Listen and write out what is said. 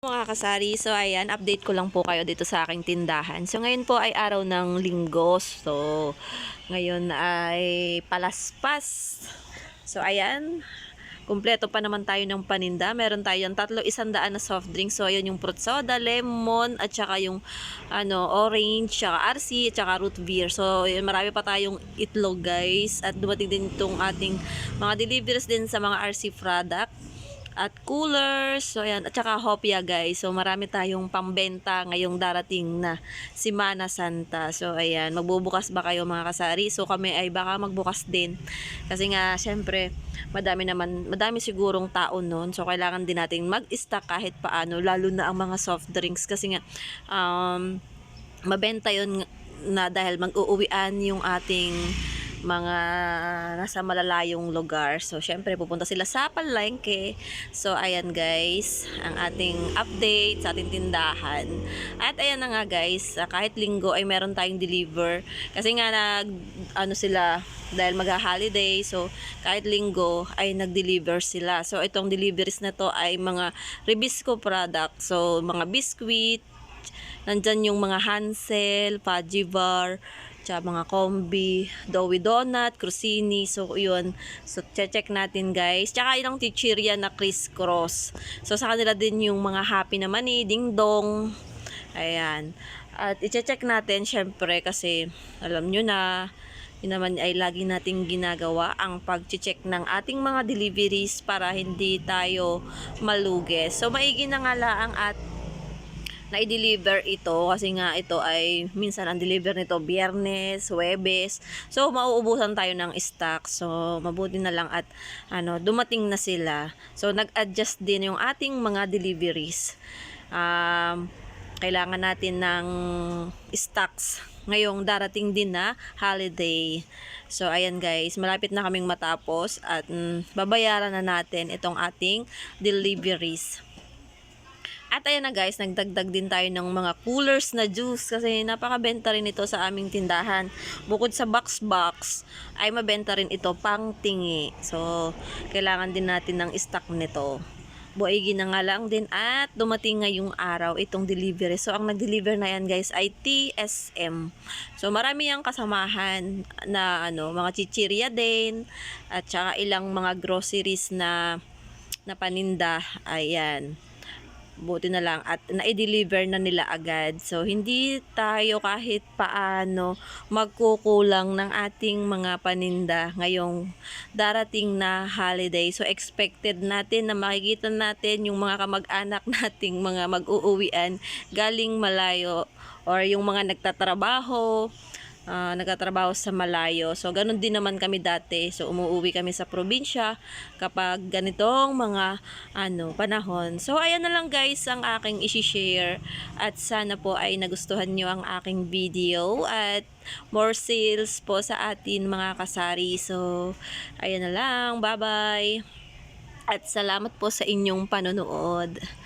Mga kasari, so ayan, update ko lang po kayo dito sa aking tindahan. So ngayon po ay araw ng linggo. So ngayon ay palaspas. So ayan, kumpleto pa naman tayo ng paninda. Meron tayong tatlo isandaan na soft drink. So ayun yung fruit soda, lemon, at saka yung ano, orange, saka RC, at saka root beer. So yun, marami pa tayong itlog guys. At dumating din itong ating mga deliveries din sa mga RC product at coolers. So, ayan. At saka hopia, guys. So, marami tayong pambenta ngayong darating na Simana Santa. So, ayan. Magbubukas ba kayo mga kasari? So, kami ay baka magbukas din. Kasi nga, syempre, madami naman, madami sigurong tao noon. So, kailangan din natin mag-stock kahit paano. Lalo na ang mga soft drinks. Kasi nga, um, mabenta yon na dahil mag-uuwian yung ating mga nasa malalayong lugar. So, syempre, pupunta sila sa palengke. So, ayan guys, ang ating update sa ating tindahan. At ayan na nga guys, ah, kahit linggo ay meron tayong deliver. Kasi nga nag, ano sila, dahil mag-holiday, so kahit linggo ay nag-deliver sila. So, itong deliveries na to ay mga Ribisco product. So, mga biscuit, nandyan yung mga Hansel, Pajibar, tsaka mga kombi, Doughy Donut, Crostini, so yun. So, check natin guys. Tsaka ilang chichirya na crisscross. So, sa kanila din yung mga happy naman eh, ding dong. Ayan. At i-check natin syempre kasi alam nyo na yun naman ay lagi nating ginagawa ang pag-check ng ating mga deliveries para hindi tayo malugi. So, maigi na nga lang at na i-deliver ito kasi nga ito ay minsan ang deliver nito biyernes, huwebes. So mauubusan tayo ng stock. So mabuti na lang at ano dumating na sila. So nag-adjust din yung ating mga deliveries. Um, kailangan natin ng stocks ngayong darating din na holiday. So ayan guys, malapit na kaming matapos at mm, babayaran na natin itong ating deliveries. At ayan na guys, nagdagdag din tayo ng mga coolers na juice kasi napakabenta rin ito sa aming tindahan. Bukod sa box-box, ay mabenta rin ito pang tingi. So, kailangan din natin ng stock nito. Buigi na nga lang din at dumating ngayong araw itong delivery. So, ang nag-deliver na yan guys ay TSM. So, marami yung kasamahan na ano, mga chichirya din at saka ilang mga groceries na na paninda. Ayan buti na lang at na-deliver na nila agad. So, hindi tayo kahit paano magkukulang ng ating mga paninda ngayong darating na holiday. So, expected natin na makikita natin yung mga kamag-anak nating mga mag-uuwian galing malayo or yung mga nagtatrabaho, ah, nagtatrabaho sa malayo. So, ganun din naman kami dati. So, umuwi kami sa probinsya kapag ganitong mga ano, panahon. So, ayan na lang guys ang aking isi-share. At sana po ay nagustuhan nyo ang aking video. At more sales po sa atin mga kasari. So, ayan na lang. Bye-bye. At salamat po sa inyong panonood.